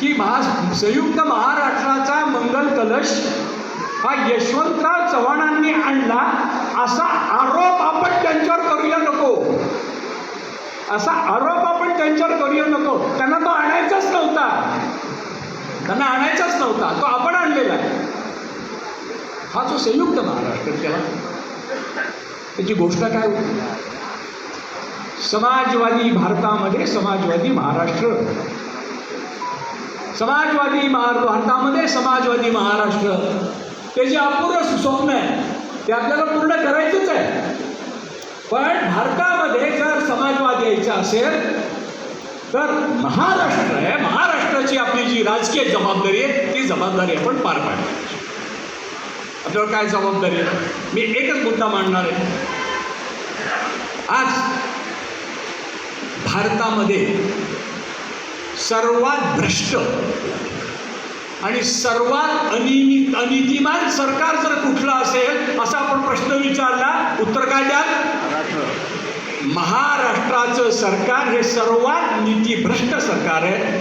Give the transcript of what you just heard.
की महा संयुक्त महाराष्ट्राचा मंगल कलश हा यशवंतराव चव्हाणांनी आणला असा आरोप आपण त्यांच्यावर करूया नको. असा आरोप आपण त्यांच्यावर करूया नको. त्यांना तो आणायचाच नव्हता. त्यांना आणायचाच नव्हता. तो आपण आणलेला आहे. हा जो संयुक्त महाराष्ट्र त्याला. त्याची गोष्ट काय होती? समाजवादी भारतामध्ये समाजवादी महाराष्ट्र समाजवादी महार भारतामध्ये समाजवादी महाराष्ट्र. ते जे अपूर्ण स्वप्न आहे ते आपल्याला पूर्ण करायचंच आहे. पण भारतामध्ये जर समाजवाद यायचा असेल तर महाराष्ट्र आहे. महाराष्ट्राची आपली जी राजकीय जबाबदारी आहे ती जबाबदारी आपण पार पाडली आपल्यावर काय जबाबदारी आहे? मी एकच मुद्दा मांडणार आहे. आज भारतामध्ये सर्वात भ्रष्ट आणि सर्वात अनियमित अनितिमान सरकार जर कुठलं असेल असा आपण प्रश्न विचारला उत्तर काय द्याल? महाराष्ट्राचं सरकार हे सर्वात नीतीभ्रष्ट सरकार आहे.